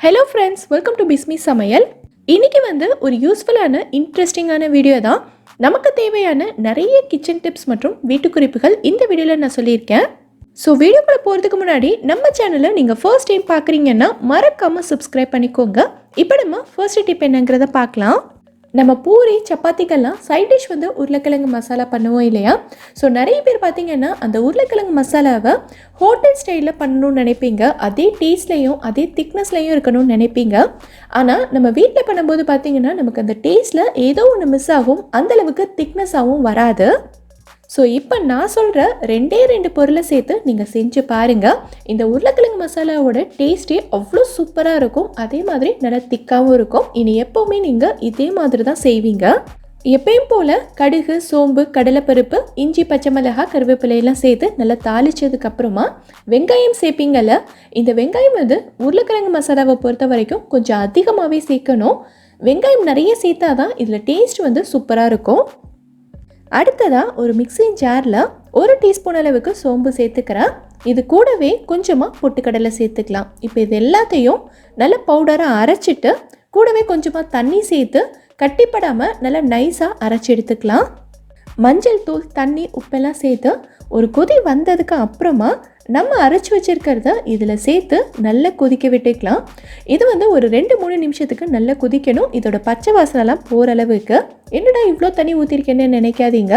Hello friends welcome to Bismi சமையல் இன்றைக்கி வந்து ஒரு யூஸ்ஃபுல்லான இன்ட்ரெஸ்டிங்கான வீடியோ தான். நமக்கு தேவையான நிறைய கிச்சன் டிப்ஸ் மற்றும் வீட்டு குறிப்புகள் இந்த வீடியோவில் நான் சொல்லியிருக்கேன். ஸோ வீடியோக்குள்ளே போகிறதுக்கு முன்னாடி நம்ம சேனலை நீங்கள் ஃபர்ஸ்ட் டைம் பார்க்குறீங்கன்னா மறக்காமல் சப்ஸ்கிரைப் பண்ணிக்கோங்க. இப்போ நம்ம ஃபர்ஸ்ட் டிப் என்னங்கிறத பார்க்கலாம். நம்ம பூரி சப்பாத்திக்கெல்லாம் சைட் டிஷ் வந்து உருளைக்கிழங்கு மசாலா பண்ணுவோம் இல்லையா? ஸோ நிறைய பேர் பார்த்தீங்கன்னா அந்த உருளைக்கிழங்கு மசாலாவை ஹோட்டல் ஸ்டைலில் பண்ணணும்னு நினைப்பீங்க. அதே டேஸ்ட்லையும் அதே திக்னஸ்லையும் இருக்கணும்னு நினைப்பீங்க. ஆனால் நம்ம வீட்டில் பண்ணும்போது பார்த்தீங்கன்னா நமக்கு அந்த டேஸ்ட்டில் ஏதோ ஒன்று மிஸ் ஆகும். அந்தளவுக்கு திக்னஸாகவும் வராது. ஸோ இப்போ நான் சொல்கிற ரெண்டே ரெண்டு பொருளை சேர்த்து நீங்கள் செஞ்சு பாருங்கள் இந்த உருளைக்கிழங்கு மசாலாவோட டேஸ்ட்டே அவ்வளோ சூப்பராக இருக்கும். அதே மாதிரி நல்லா திக்காகவும் இருக்கும். இனி எப்போவுமே நீங்கள் இதே மாதிரி தான் செய்வீங்க. எப்பயும் போல் கடுகு சோம்பு கடலைப்பருப்பு இஞ்சி பச்சை மிளகாய் கருவேப்பிலையெல்லாம் சேர்த்து நல்லா தாளித்ததுக்கப்புறமா வெங்காயம் சேர்ப்பீங்கல்ல இந்த வெங்காயம் வந்து உருளைக்கிழங்கு மசாலாவை பொறுத்த வரைக்கும் கொஞ்சம் அதிகமாகவே சேர்க்கணும். வெங்காயம் நிறைய சேர்த்தா தான் இதில் டேஸ்ட் வந்து சூப்பராக இருக்கும். அடுத்ததாக ஒரு மிக்சிங் ஜாரில் ஒரு டீஸ்பூன் அளவுக்கு சோம்பு சேர்த்துக்கிறேன். இது கூடவே கொஞ்சமாக பொட்டுக்கடலை சேர்த்துக்கலாம். இப்போ இது எல்லாத்தையும் நல்ல பவுடராக அரைச்சிட்டு கூடவே கொஞ்சமாக தண்ணி சேர்த்து கட்டிப்படாமல் நல்லா நைஸாக அரைச்சி எடுத்துக்கலாம். மஞ்சள் தூள் தண்ணி உப்பெல்லாம் சேர்த்து ஒரு கொதி வந்ததுக்கு அப்புறமா நம்ம அரைச்சி வச்சிருக்கிறத இதில் சேர்த்து நல்லா கொதிக்க விட்டுக்கலாம். இது வந்து ஒரு ரெண்டு மூணு நிமிஷத்துக்கு நல்லா கொதிக்கணும். இதோட பச்சை வாசனைலாம் போகிற அளவுக்கு. என்னடா இவ்வளோ தண்ணி ஊற்றிருக்கேன்னு நினைக்காதீங்க.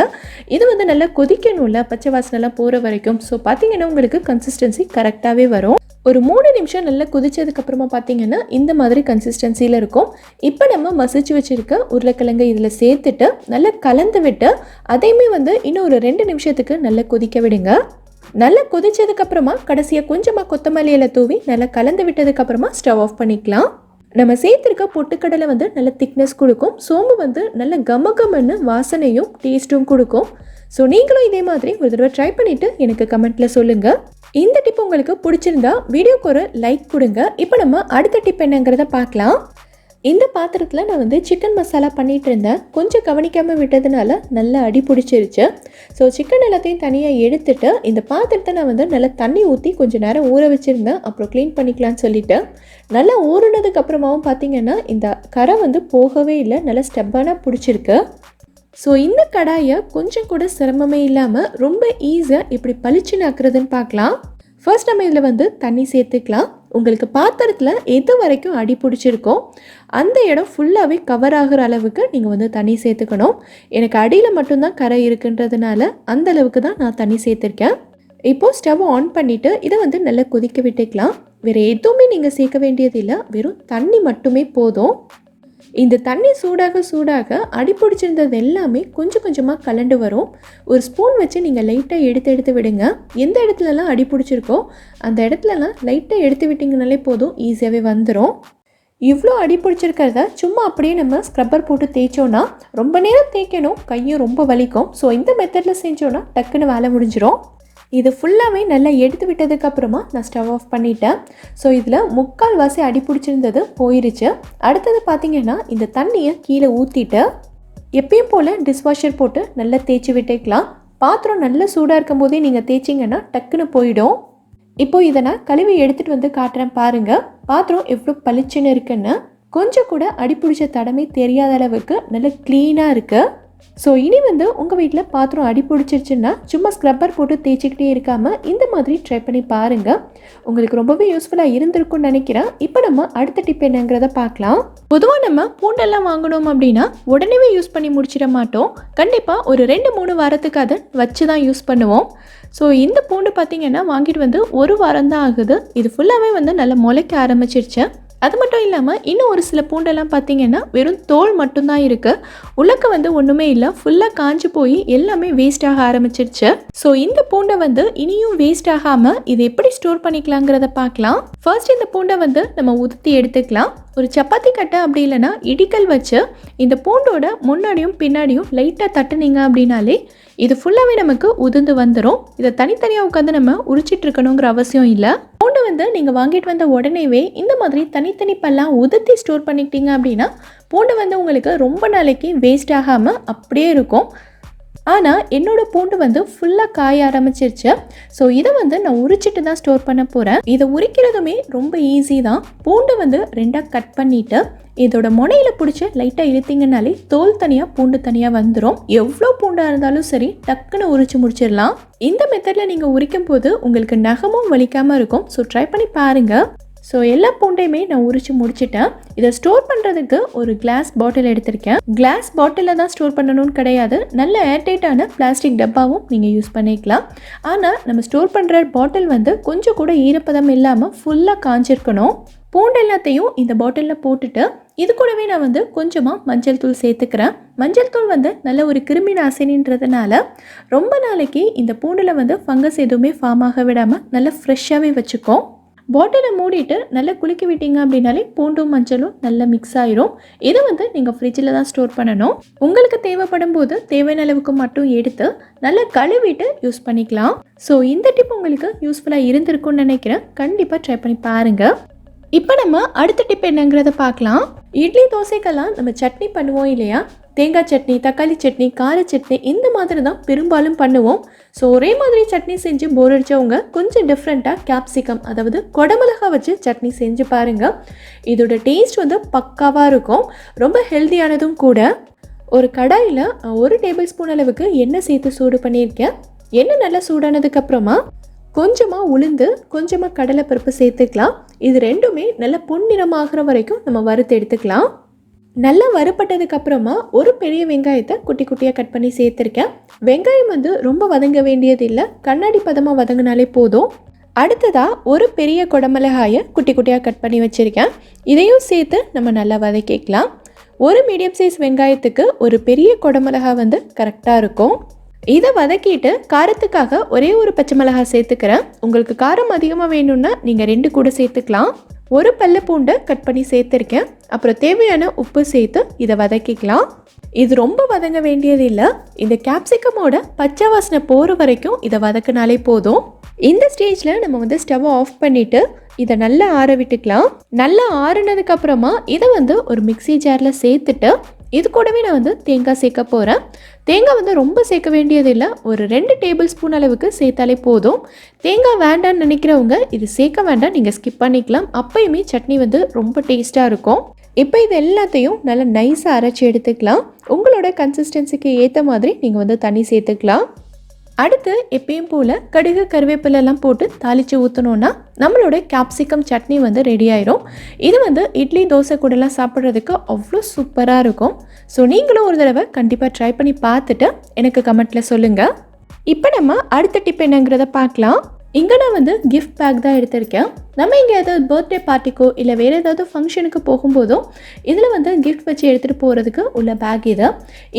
இது வந்து நல்லா கொதிக்கணும்ல பச்சை வாசனைலாம் போகிற வரைக்கும். ஸோ பார்த்தீங்கன்னா உங்களுக்கு கன்சிஸ்டன்சி கரெக்டாகவே வரும். ஒரு மூணு நிமிஷம் நல்லா கொதிச்சதுக்கப்புறமா பார்த்தீங்கன்னா இந்த மாதிரி கன்சிஸ்டன்சியில் இருக்கும். இப்போ நம்ம மசிச்சு வச்சுருக்க உருளைக்கிழங்கு இதில் சேர்த்துட்டு நல்லா கலந்து விட்டு அதையுமே வந்து இன்னும் ஒரு ரெண்டு நிமிஷத்துக்கு நல்லா கொதிக்க விடுங்க. நல்லா கொதிச்சதுக்கப்புறமா கடைசியாக கொஞ்சமாக கொத்தமல்லி இலை தூவி நல்லா கலந்து விட்டதுக்கப்புறமா ஸ்டவ் ஆஃப் பண்ணிக்கலாம். நம்ம சேர்த்துருக்க பொட்டுக்கடலை வந்து நல்ல திக்னஸ் கொடுக்கும். சோம்பு வந்து நல்ல கமகமன்னு வாசனையும் டேஸ்ட்டும் கொடுக்கும். ஸோ நீங்களும் இதே மாதிரி ஒரு தடவை ட்ரை பண்ணிவிட்டு எனக்கு கமெண்ட்டில் சொல்லுங்கள் இந்த டிப் உங்களுக்கு பிடிச்சிருந்தா வீடியோக்கு ஒரு லைக் கொடுங்க. இப்போ நம்ம அடுத்த டிப் என்னங்கிறத பார்க்கலாம். இந்த பாத்திரத்தில் நான் வந்து சிக்கன் மசாலா பண்ணிகிட்டு இருந்தேன். கொஞ்சம் கவனிக்காமல் விட்டதுனால நல்லா அடி பிடிச்சிருச்சு. ஸோ சிக்கன் எல்லாத்தையும் தனியாக எடுத்துட்டு இந்த பாத்திரத்தை நான் வந்து நல்லா தண்ணி ஊற்றி கொஞ்சம் நேரம் ஊற வச்சுருந்தேன். அப்புறம் க்ளீன் பண்ணிக்கலாம்னு சொல்லிட்டு. நல்லா ஊறினதுக்கு அப்புறமாவும் பார்த்தீங்கன்னா இந்த கரை வந்து போகவே இல்லை. நல்லா ஸ்டெப்பான பிடிச்சிருக்கு. ஸோ இந்த கடாயை கொஞ்சம் கூட சிரமமே இல்லாமல் ரொம்ப ஈஸியாக இப்படி பளிச்சுன்னு ஆக்குறதுன்னு பார்க்கலாம். ஃபர்ஸ்ட் நம்ம இதில் வந்து தண்ணி சேர்த்துக்கலாம். உங்களுக்கு பாத்திரத்தில் எது வரைக்கும் அடி பிடிச்சிருக்கோ அந்த இடம் ஃபுல்லாகவே கவர் ஆகிற அளவுக்கு நீங்கள் வந்து தண்ணி சேர்த்துக்கணும். எனக்கு அடியில் மட்டும்தான் கரை இருக்குன்றதுனால அந்த அளவுக்கு தான் நான் தண்ணி சேர்த்துருக்கேன். இப்போது ஸ்டவ் ஆன் பண்ணிவிட்டு இதை வந்து நல்லா கொதிக்க விட்டுக்கலாம். வேறு எதுவுமே நீங்கள் சேர்க்க வேண்டியதில்லை வெறும் தண்ணி மட்டுமே போதும். இந்த தண்ணி சூடாக சூடாக அடிப்பிடிச்சிருந்தது எல்லாமே கொஞ்சம் கொஞ்சமாக கலண்டு வரும். ஒரு ஸ்பூன் வச்சு நீங்கள் லைட்டாக எடுத்து எடுத்து விடுங்க. எந்த இடத்துலலாம் அடிப்பிடிச்சிருக்கோ அந்த இடத்துலலாம் லைட்டாக எடுத்து விட்டிங்கனாலே போதும் ஈஸியாகவே வந்துடும் இவ்வளோ அடி பிடிச்சிருக்கிறத சும்மா அப்படியே நம்ம ஸ்க்ரப்பர் போட்டு தேய்ச்சோன்னா ரொம்ப நேரம் தேய்க்கணும் கையும் ரொம்ப வலிக்கும். ஸோ இந்த மெத்தடில் செஞ்சோன்னா டக்குன்னு வேலை முடிஞ்சிடும் இது ஃபுல்லாகவே நல்லா எடுத்து விட்டதுக்கு அப்புறமா நான் ஸ்டவ் ஆஃப் பண்ணிட்டேன். ஸோ இதில் முக்கால் வாசி அடி பிடிச்சிருந்தது போயிருச்சு. அடுத்தது பார்த்தீங்கன்னா இந்த தண்ணியை கீழே ஊற்றிட்டு எப்பயும் போல் டிஷ்வாஷர் போட்டு நல்லா தேய்ச்சி விட்டுக்கலாம். பாத்திரம் நல்லா சூடாக இருக்கும் போதே நீங்கள் தேய்ச்சிங்கன்னா டக்குன்னு போயிடும். இப்போது இதை நான் கழுவி எடுத்துகிட்டு வந்து காட்டுறேன் பாருங்கள் பாத்திரம் எவ்வளோ பளிச்சுன்னு இருக்குன்னு. கொஞ்சம் கூட அடிப்பிடிச்ச தடமே தெரியாத அளவுக்கு நல்லா க்ளீனாக இருக்குது ஸோ இனி வந்து உங்கள் வீட்டில் பாத்திரம் அடி பிடிச்சிருச்சுன்னா சும்மா ஸ்க்ரப்பர் போட்டு தேய்ச்சிக்கிட்டே இருக்காமல் இந்த மாதிரி ட்ரை பண்ணி பாருங்கள் உங்களுக்கு ரொம்பவே யூஸ்ஃபுல்லாக இருந்திருக்கும்னு நினைக்கிறேன். இப்போ நம்ம அடுத்த டிப் என்னங்கிறத பார்க்கலாம். பொதுவாக நம்ம பூண்டெல்லாம் வாங்கணும் அப்படின்னா உடனே யூஸ் பண்ணி முடிச்சிட மாட்டோம். கண்டிப்பாக ஒரு ரெண்டு மூணு வாரத்துக்கு அதை வச்சு தான் யூஸ் பண்ணுவோம். ஸோ இந்த பூண்டு பார்த்திங்கன்னா வாங்கிட்டு வந்து ஒரு வாரம் தான் ஆகுது. இது ஃபுல்லாகவே வந்து நல்லா முளைக்க ஆரம்பிச்சிருச்சு. அது மட்டும் இல்லாமல் இன்னும் ஒரு சில பூண்டெல்லாம் பார்த்தீங்கன்னா வெறும் தோல் மட்டும்தான் இருக்குது உள்ளக்க வந்து ஒன்றுமே இல்லை. ஃபுல்லாக காஞ்சி போய் எல்லாமே வேஸ்ட் ஆக ஆரம்பிச்சிருச்சு. ஸோ இந்த பூண்டை வந்து இனியும் வேஸ்ட் ஆகாமல் இது எப்படி ஸ்டோர் பண்ணிக்கலாங்கிறத பார்க்கலாம். ஃபர்ஸ்ட் இந்த பூண்டை வந்து நம்ம உதுத்தி எடுத்துக்கலாம். ஒரு சப்பாத்தி கட்டை அப்படி இல்லைன்னா இடிக்கல் வச்சு இந்த பூண்டோட முன்னாடியும் பின்னாடியும் லைட்டாக தட்டுனீங்க அப்படின்னாலே இது ஃபுல்லாகவே நமக்கு உதிர்ந்து வந்துடும் இதை தனித்தனியாக உட்காந்து நம்ம உரிச்சிட்டு இருக்கணுங்கிற அவசியம் இல்லை. பூண்டு வந்து நீங்கள் வாங்கிட்டு வந்த உடனேவே இந்த மாதிரி தனித்தனி பல்லாம் உதுத்தி ஸ்டோர் பண்ணிக்கிட்டீங்க அப்படின்னா பூண்டு வந்து உங்களுக்கு ரொம்ப நாளைக்கு வேஸ்ட் ஆகாமல் அப்படியே இருக்கும். ஆனால் என்னோட பூண்டு வந்து ஃபுல்லாக காய ஆரம்பிச்சிருச்சு. ஸோ இதை வந்து நான் உரிச்சிட்டு தான் ஸ்டோர் பண்ண போகிறேன் இதை உரிக்கிறதுமே ரொம்ப ஈஸி தான். பூண்டு வந்து ரெண்டாக கட் பண்ணிவிட்டு இதோட முனையில் பிடிச்சி லைட்டாக இழுத்திங்கனாலே தோல் தனியாக பூண்டு தனியாக வந்துடும் எவ்வளோ பூண்டாக இருந்தாலும் சரி டக்குன்னு உரிச்சு முடிச்சிடலாம். இந்த மெத்தடில் நீங்கள் உரிக்கும் போது உங்களுக்கு நகமும் வலிக்காமல் இருக்கும். ஸோ ட்ரை பண்ணி பாருங்கள் ஸோ எல்லா பூண்டையுமே நான் உரிச்சு முடிச்சிட்டேன். இதை ஸ்டோர் பண்ணுறதுக்கு ஒரு கிளாஸ் பாட்டில் எடுத்திருக்கேன். கிளாஸ் பாட்டிலில் தான் ஸ்டோர் பண்ணணும்னு கிடையாது. நல்ல ஏர்டைட்டான பிளாஸ்டிக் டப்பாவும் நீங்கள் யூஸ் பண்ணிக்கலாம். ஆனால் நம்ம ஸ்டோர் பண்ணுற பாட்டில் வந்து கொஞ்சம் கூட ஈரப்பதம் இல்லாமல் ஃபுல்லாக காஞ்சிருக்கணும். பூண்டு எல்லாத்தையும் இந்த பாட்டிலில் போட்டுட்டு இது கூடவே நான் வந்து கொஞ்சமாக மஞ்சள் தூள் சேர்த்துக்கிறேன். மஞ்சள் தூள் வந்து நல்ல ஒரு கிருமி நாசினின்றதுனால ரொம்ப நாளைக்கு இந்த பூண்டில் வந்து ஃபங்கஸ் எதுவுமே ஃபார்ம் ஆக விடாமல் நல்லா ஃப்ரெஷ்ஷாகவே வச்சுக்கோம். பாட்டிலை மூடிட்டு நல்லா குலுக்கி விட்டீங்க அப்படின்னாலே பூண்டும் மஞ்சளும் நல்லா மிக்ஸ் ஆயிரும். இதை வந்து நீங்கள் ஃப்ரிட்ஜில் தான் ஸ்டோர் பண்ணணும். உங்களுக்கு தேவைப்படும் போது தேவையான அளவுக்கு மட்டும் எடுத்து நல்லா கழுவிட்டு யூஸ் பண்ணிக்கலாம். ஸோ இந்த டிப் உங்களுக்கு யூஸ்ஃபுல்லாக இருந்திருக்கும்னு நினைக்கிறேன். கண்டிப்பாக ட்ரை பண்ணி பாருங்கள் இப்போ நம்ம அடுத்த டிப் என்னங்கிறத பார்க்கலாம். இட்லி தோசைக்கெல்லாம் நம்ம சட்னி பண்ணுவோம் இல்லையா? தேங்காய் சட்னி தக்காளி சட்னி கார சட்னி இந்த மாதிரி தான் பெரும்பாலும் பண்ணுவோம். ஸோ ஒரே மாதிரி சட்னி செஞ்சு போர் அடித்தவங்க கொஞ்சம் டிஃப்ரெண்ட்டாக கேப்சிகம் அதாவது கொடமிளகா வச்சு சட்னி செஞ்சு பாருங்கள் இதோட டேஸ்ட் வந்து பக்காவாக இருக்கும். ரொம்ப ஹெல்த்தியானதும் கூட. ஒரு கடாயில் ஒரு டேபிள் ஸ்பூன் அளவுக்கு எண்ணெய் சேர்த்து சூடு பண்ணியிருக்கேன். எண்ணெய் நல்லா சூடானதுக்கப்புறமா கொஞ்சமாக உளுந்து கொஞ்சமாக கடலைப்பருப்பு சேர்த்துக்கலாம். இது ரெண்டுமே நல்ல பொன்னிறமாகிற வரைக்கும் நம்ம வறுத்து எடுத்துக்கலாம். நல்லா வறுப்பட்டதுக்கு அப்புறமா ஒரு பெரிய வெங்காயத்தை குட்டி குட்டியாக கட் பண்ணி சேர்த்துருக்கேன். வெங்காயம் வந்து ரொம்ப வதங்க வேண்டியது இல்லை. கண்ணாடி பதமாக வதங்கினாலே போதும். அடுத்ததாக ஒரு பெரிய குடமிளகாயை குட்டி குட்டியாக கட் பண்ணி வச்சுருக்கேன். இதையும் சேர்த்து நம்ம நல்லா வதக்கிக்கலாம். ஒரு மீடியம் சைஸ் வெங்காயத்துக்கு ஒரு பெரிய குடமிளகா வந்து கரெக்டாக இருக்கும். இதை வதக்கிட்டு காரத்துக்காக ஒரே ஒரு பச்சை மிளகாய் சேர்த்துக்கிறேன் உங்களுக்கு காரம் அதிகமாக வேணும்னா நீங்கள் ரெண்டு கூட சேர்த்துக்கலாம். ஒரு பல்ல பூண்டை கட் பண்ணி சேர்த்துருக்கேன். அப்புறம் தேவையான உப்பு சேர்த்து இதை வதக்கிக்கலாம். இது ரொம்ப வதங்க வேண்டியது இல்லை. இந்த கேப்சிகமோட பச்சை வாசனை போகிற வரைக்கும் இதை வதக்கினாலே போதும். இந்த ஸ்டேஜில் நம்ம வந்து ஸ்டவ்வை ஆஃப் பண்ணிவிட்டு இதை நல்லா ஆற விட்டுக்கலாம். நல்லா ஆறுனதுக்கப்புறமா இதை வந்து ஒரு மிக்ஸி ஜாரில் சேர்த்துட்டு இது கூடவே நான் வந்து தேங்காய் சேர்க்க போகிறேன் தேங்காய் வந்து ரொம்ப சேர்க்க வேண்டியதில்லை. ஒரு ரெண்டு டேபிள் ஸ்பூன் அளவுக்கு சேர்த்தாலே போதும். தேங்காய் வேண்டான்னு நினைக்கிறவங்க இது சேர்க்க வேண்டாம். நீங்கள் ஸ்கிப் பண்ணிக்கலாம். அப்பயுமே சட்னி வந்து ரொம்ப டேஸ்ட்டாக இருக்கும். இப்போ இது எல்லாத்தையும் நல்லா நைஸாக அரைச்சி எடுத்துக்கலாம். உங்களோட கன்சிஸ்டன்சிக்கு ஏற்ற மாதிரி நீங்கள் வந்து தண்ணி சேர்த்துக்கலாம். அடுத்து எப்பயும் போல் கடுகு கருவேப்பிலெல்லாம் போட்டு தாளித்து ஊற்றணுன்னா நம்மளோட கேப்சிகம் சட்னி வந்து ரெடி ஆயிரும். இது வந்து இட்லி தோசை கூடலாம் சாப்பிட்றதுக்கு அவ்வளோ சூப்பராக இருக்கும். ஸோ நீங்களும் ஒரு தடவை கண்டிப்பாக ட்ரை பண்ணி பார்த்துட்டு எனக்கு கமெண்ட்டில் சொல்லுங்கள் இப்போ நம்ம அடுத்த டிப் என்னங்கிறத பார்க்கலாம். இங்கே நான் வந்து கிஃப்ட் பேக் தான் எடுத்திருக்கேன். நம்ம இங்கே ஏதாவது பர்த்டே பார்ட்டிக்கோ இல்லை வேறு ஏதாவது ஃபங்க்ஷனுக்கு போகும்போதோ இதில் வந்து கிஃப்ட் வச்சு எடுத்துகிட்டு போகிறதுக்கு உள்ள பேக் இது.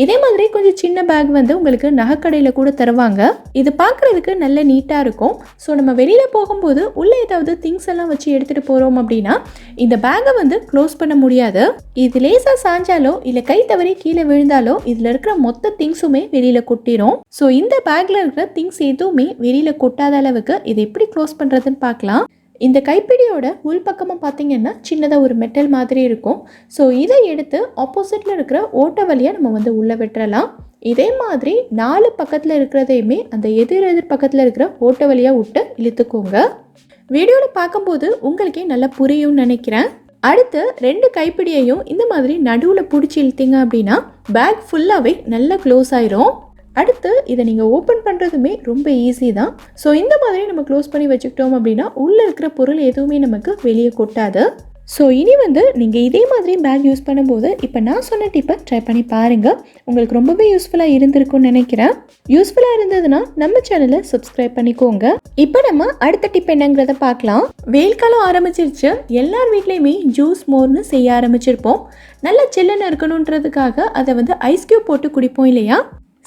இதே மாதிரி கொஞ்சம் சின்ன பேக் வந்து உங்களுக்கு நகைக்கடையில் கூட தருவாங்க. இது பார்க்குறதுக்கு நல்ல நீட்டாக இருக்கும். ஸோ நம்ம வெளியில் போகும்போது உள்ளே ஏதாவது திங்ஸ் எல்லாம் வச்சு எடுத்துகிட்டு போகிறோம் அப்படின்னா இந்த பேக்கை வந்து க்ளோஸ் பண்ண முடியாது. இது லேசாக சாஞ்சாலோ இல்லை கை தவறி கீழே விழுந்தாலோ இதில் இருக்கிற மொத்த திங்ஸுமே வெளியில் கொட்டிடும் ஸோ இந்த பேக்கில் இருக்கிற திங்ஸ் எதுவுமே வெளியில் கொட்டாத அளவுக்கு இதை எப்படி க்ளோஸ் பண்ணுறதுன்னு பார்க்கலாம் இந்த கைப்பிடியோட உள்பக்கமாக பார்த்தீங்கன்னா சின்னதாக ஒரு மெட்டல் மாதிரி இருக்கும். ஸோ இதை எடுத்து ஆப்போசிட்டில் இருக்கிற ஓட்டை வழியாக நம்ம வந்து உள்ளே விட்டுறலாம் இதே மாதிரி நாலு பக்கத்தில் இருக்கிறதையுமே அந்த எதிர் எதிர் பக்கத்தில் இருக்கிற ஓட்டை வழியாக விட்டு இழுத்துக்கோங்க. வீடியோவில் பார்க்கும்போது உங்களுக்கே நல்லா புரியும்னு நினைக்கிறேன். அடுத்து ரெண்டு கைப்பிடியையும் இந்த மாதிரி நடுவில் பிடிச்சி இழுத்தீங்க அப்படின்னா பேக் ஃபுல்லாகவே நல்லா க்ளோஸ் ஆயிரும். அடுத்து இதை நீங்கள் ஓப்பன் பண்ணுறதுமே ரொம்ப ஈஸி தான். ஸோ இந்த மாதிரி நம்ம க்ளோஸ் பண்ணி வச்சுக்கிட்டோம் அப்படின்னா உள்ளே இருக்கிற பொருள் எதுவுமே நமக்கு வெளியே கொட்டாது. ஸோ இனி வந்து நீங்கள் இதே மாதிரி பேக் யூஸ் பண்ணும்போது இப்போ நான் சொன்ன டிப்பை ட்ரை பண்ணி பாருங்கள் உங்களுக்கு ரொம்பவே யூஸ்ஃபுல்லாக இருந்திருக்கும்னு நினைக்கிறேன். யூஸ்ஃபுல்லாக இருந்ததுன்னா நம்ம சேனலை சப்ஸ்கிரைப் பண்ணிக்கோங்க. இப்போ நம்ம அடுத்த டிப் என்னங்கிறத பார்க்கலாம். வெயில் காலம் ஆரம்பிச்சிருச்சு. எல்லார் வீட்லேயுமே ஜூஸ் மோர்னு செய்ய ஆரம்பிச்சிருப்போம். நல்லா சில்லுன்னு இருக்கணுன்றதுக்காக அதை வந்து ஐஸ் கியூப் போட்டு குடிப்போம் இல்லையா?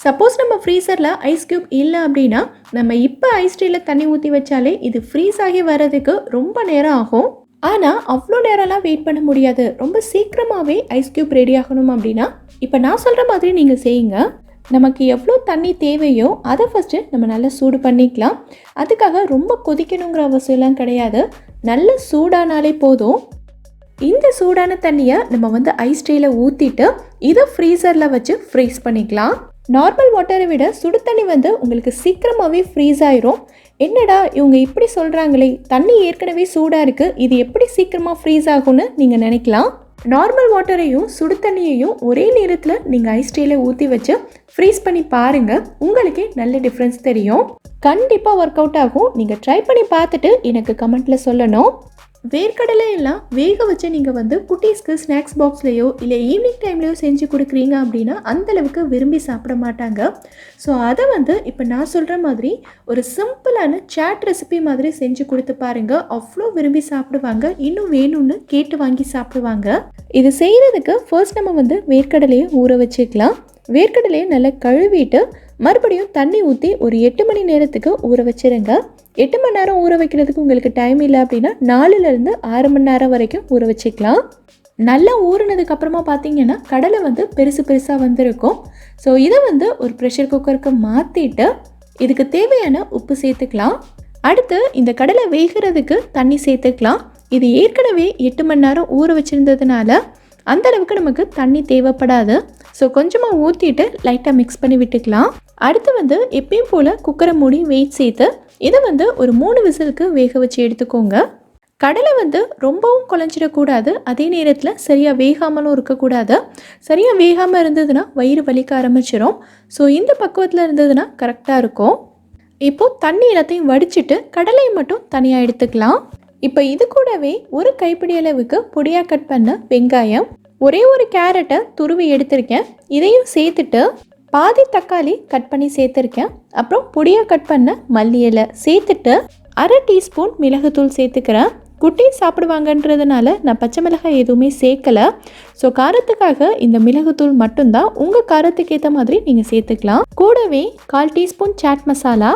சப்போஸ் நம்ம ஃப்ரீசரில் ஐஸ் கியூப் இல்லை அப்படின்னா நம்ம இப்போ ஐஸ் ட்ரீல தண்ணி ஊற்றி வச்சாலே இது ஃப்ரீஸ் ஆகி வர்றதுக்கு ரொம்ப நேரம் ஆகும். ஆனால் அவ்வளோ நேரம்லாம் வெயிட் பண்ண முடியாது. ரொம்ப சீக்கிரமாகவே ஐஸ் கியூப் ரெடி ஆகணும் அப்படின்னா இப்போ நான் சொல்கிற மாதிரி நீங்கள் செய்யுங்க. நமக்கு எவ்வளோ தண்ணி தேவையோ அதை ஃபஸ்ட்டு நம்ம நல்லா சூடு பண்ணிக்கலாம். அதுக்காக ரொம்ப கொதிக்கணுங்கிற அவசியம்லாம் கிடையாது. நல்ல சூடானாலே போதும். இந்த சூடான தண்ணியை நம்ம வந்து ஐஸ் ட்ரேயில் ஊற்றிட்டு இதை ஃப்ரீசரில் வச்சு ஃப்ரீஸ் பண்ணிக்கலாம். நார்மல் வாட்டரை விட சுடு தண்ணி வந்து உங்களுக்கு சீக்கிரமாகவே ஃப்ரீஸ் ஆயிரும். என்னடா இவங்க இப்படி சொல்கிறாங்களே தண்ணி ஏற்கனவே சூடாக இருக்குது இது எப்படி சீக்கிரமாக ஃப்ரீஸ் ஆகும்னு நீங்கள் நினைக்கலாம். நார்மல் வாட்டரையும் சுடு தண்ணியையும் ஒரே நேரத்தில் நீங்கள் ஐஸ் ட்ரேல ஊற்றி வச்சு ஃப்ரீஸ் பண்ணி பாருங்கள் உங்களுக்கே நல்ல டிஃப்ரென்ஸ் தெரியும். கண்டிப்பாக ஒர்க் அவுட் ஆகும். நீங்கள் ட்ரை பண்ணி பார்த்துட்டு எனக்கு கமெண்ட்டில் சொல்லணும். வேர்க்கடலை எல்லாம் வேக வச்சு நீங்கள் வந்து குட்டீஸ்க்கு ஸ்நாக்ஸ் பாக்ஸ்லேயோ இல்லை ஈவினிங் டைம்லேயோ செஞ்சு கொடுக்குறீங்க அப்படின்னா அந்த அளவுக்கு விரும்பி சாப்பிட மாட்டாங்க. ஸோ அதை வந்து இப்போ நான் சொல்கிற மாதிரி ஒரு சிம்பிளான சாட் ரெசிபி மாதிரி செஞ்சு கொடுத்து பாருங்க. அவ்வளோ விரும்பி சாப்பிடுவாங்க. இன்னும் வேணும்னு கேட்டு வாங்கி சாப்பிடுவாங்க. இது செய்கிறதுக்கு ஃபர்ஸ்ட் நம்ம வந்து வேர்க்கடலையை ஊற வச்சுக்கலாம். வேர்க்கடலையை நல்லா கழுவிட்டு மறுபடியும் தண்ணி ஊற்றி ஒரு எட்டு மணி நேரத்துக்கு ஊற வச்சிருங்க. எட்டு மணி நேரம் ஊற வைக்கிறதுக்கு உங்களுக்கு டைம் இல்லை அப்படின்னா நாலுலேருந்து ஆறு மணி நேரம் வரைக்கும் ஊற வச்சுக்கலாம். நல்லா ஊறினதுக்கு அப்புறமா பார்த்தீங்கன்னா கடலை வந்து பெருசு பெருசாக வந்திருக்கும். ஸோ இதை வந்து ஒரு ப்ரெஷர் குக்கருக்கு மாற்றிட்டு இதுக்கு தேவையான உப்பு சேர்த்துக்கலாம். அடுத்து இந்த கடலை வேகிறதுக்கு தண்ணி சேர்த்துக்கலாம். இது ஏற்கனவே எட்டு மணி நேரம் ஊற வச்சுருந்ததுனால அந்த அளவுக்கு நமக்கு தண்ணி தேவைப்படாது. ஸோ கொஞ்சமாக ஊற்றிட்டு லைட்டாக மிக்ஸ் பண்ணி விட்டுக்கலாம். அடுத்து வந்து எப்பயும் போல் குக்கரை மூடி வெயிட் சேர்த்து இதை வந்து ஒரு மூணு விசிலுக்கு வேக வச்சு எடுத்துக்கோங்க. கடலை வந்து ரொம்பவும் குழஞ்சிடக்கூடாது. அதே நேரத்தில் சரியாக வேகாமலும் இருக்கக்கூடாது. சரியாக வேகாமல் இருந்ததுன்னா வயிறு வலிக்க ஆரம்பிச்சிடும் ஸோ இந்த பக்குவத்தில் இருந்ததுன்னா கரெக்டாக இருக்கும். இப்போது தண்ணி எல்லாத்தையும் வடிச்சிட்டு கடலையை மட்டும் தனியாக எடுத்துக்கலாம். இப்போ இது கூடவே ஒரு கைப்பிடி அளவுக்கு பொடியாக கட் பண்ண வெங்காயம் ஒரே ஒரு கேரட்டை துருவி எடுத்திருக்கேன். இதையும் சேர்த்துட்டு பாதி தக்காளி கட் பண்ணி சேர்த்துருக்கேன். அப்புறம் பொடியாக கட் பண்ண மல்லி இலை சேர்த்துட்டு அரை டீஸ்பூன் மிளகுத்தூள் சேர்த்துக்கிறேன். குட்டி சாப்பிடுவாங்கன்றதுனால நான் பச்சை மிளகாய் எதுவுமே சேர்க்கலை. ஸோ காரத்துக்காக இந்த மிளகுத்தூள் மட்டும்தான் உங்கள் காரத்துக்கு ஏற்ற மாதிரி நீங்கள் சேர்த்துக்கலாம். கூடவே கால் டீஸ்பூன் சாட் மசாலா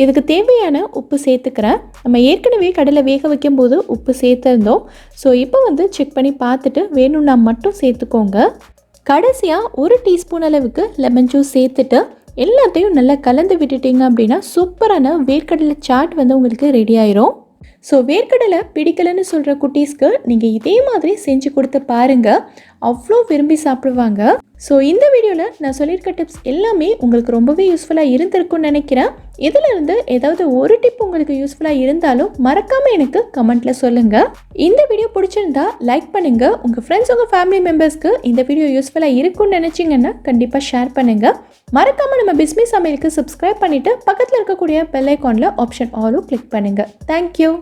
இதுக்கு தேவையான உப்பு சேர்த்துக்கிறேன். நம்ம ஏற்கனவே கடலை வேக வைக்கும்போது உப்பு சேர்த்துருந்தோம். ஸோ இப்போ வந்து செக் பண்ணி பார்த்துட்டு வேணும்னா மட்டும் சேர்த்துக்கோங்க. கடைசியாக ஒரு டீஸ்பூன் அளவுக்கு லெமன் ஜூஸ் சேர்த்துட்டு எல்லாத்தையும் நல்லா கலந்து விட்டுட்டீங்க அப்படின்னா சூப்பரான வேர்க்கடலை சாட் வந்து உங்களுக்கு ரெடி ஆயிரும். ஸோ வேர்க்கடலை பிடிக்கலைன்னு சொல்கிற குட்டீஸ்க்கு நீங்கள் இதே மாதிரி செஞ்சு கொடுத்து பாருங்கள் அவ்வளோ விரும்பி சாப்பிடுவாங்க. ஸோ இந்த வீடியோவில் நான் சொல்லியிருக்க டிப்ஸ் எல்லாமே உங்களுக்கு ரொம்பவே யூஸ்ஃபுல்லாக இருந்திருக்கும்னு நினைக்கிறேன். இதிலிருந்து ஏதாவது ஒரு டிப் உங்களுக்கு யூஸ்ஃபுல்லாக இருந்தாலும் மறக்காமல் எனக்கு கமெண்ட்டில் சொல்லுங்கள் இந்த வீடியோ பிடிச்சிருந்தா லைக் பண்ணுங்கள் உங்கள் ஃப்ரெண்ட்ஸ் உங்கள் ஃபேமிலி மெம்பர்ஸ்க்கு இந்த வீடியோ யூஸ்ஃபுல்லாக இருக்கும்னு நினச்சிங்கன்னா கண்டிப்பாக ஷேர் பண்ணுங்கள் மறக்காமல் நம்ம பிஸ்மி சமையலுக்கு சப்ஸ்கிரைப் பண்ணிவிட்டு பக்கத்தில் இருக்கக்கூடிய பெல் ஐக்கானில் ஆப்ஷன் ஆலும் கிளிக் பண்ணுங்கள் தேங்க்யூ